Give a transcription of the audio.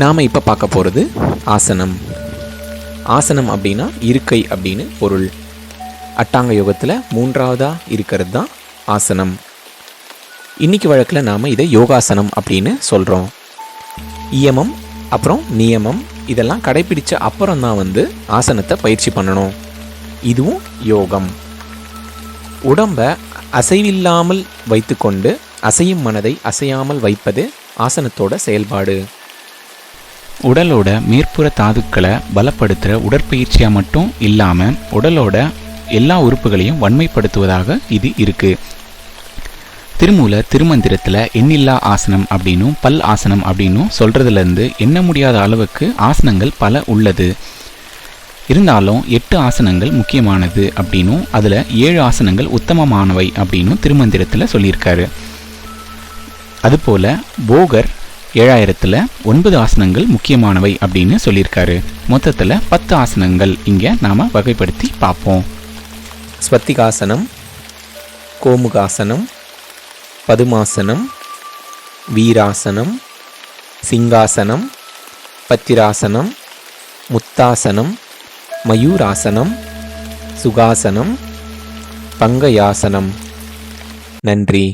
நாம் இப்போ பார்க்க போகிறது ஆசனம். ஆசனம் அப்படின்னா இருக்கை அப்படின்னு பொருள். அட்டாங்க யோகத்தில் மூன்றாவதாக இருக்கிறது தான் ஆசனம். இன்னைக்கு வழக்கில் நாம் இதை யோகாசனம் அப்படின்னு சொல்கிறோம் இயமம் அப்புறம் நியமம் இதெல்லாம் கடைபிடிச்ச அப்புறம் தான் வந்து ஆசனத்தை பயிற்சி பண்ணணும். இதுவும் யோகம். உடம்பை அசைவில்லாமல் வைத்துக்கொண்டு அசையும் மனதை அசையாமல் வைப்பது ஆசனத்தோட செயல்பாடு. உடலோட மேற்புற தாதுக்களை பலப்படுத்துகிற உடற்பயிற்சியாக மட்டும் இல்லாமல் உடலோட எல்லா உறுப்புகளையும் வன்மைப்படுத்துவதாக இது இருக்குது திருமூல திருமந்திரத்தில் எண்ணில்லா ஆசனம் அப்படின்னும் பல் ஆசனம் அப்படின்னும் சொல்கிறதுலேருந்து எண்ண முடியாத அளவுக்கு ஆசனங்கள் பல உள்ளது. இருந்தாலும் எட்டு ஆசனங்கள் முக்கியமானது அப்படின்னும் அதில் ஏழு ஆசனங்கள் உத்தமமானவை அப்படின்னும் திருமந்திரத்தில் சொல்லியிருக்காரு. அதுபோல் போகர் ஏழாயிரத்தில் ஒன்பது ஆசனங்கள் முக்கியமானவை அப்படின்னு சொல்லியிருக்காரு. மொத்தத்தில் பத்து ஆசனங்கள் இங்கே நாம் வகைப்படுத்தி பார்ப்போம். ஸ்வத்திகாசனம் கோமுகாசனம் பதுமாசனம் வீராசனம் சிங்காசனம் பத்திராசனம் முத்தாசனம் மயூராசனம் சுகாசனம் பங்கயாசனம். நன்றி.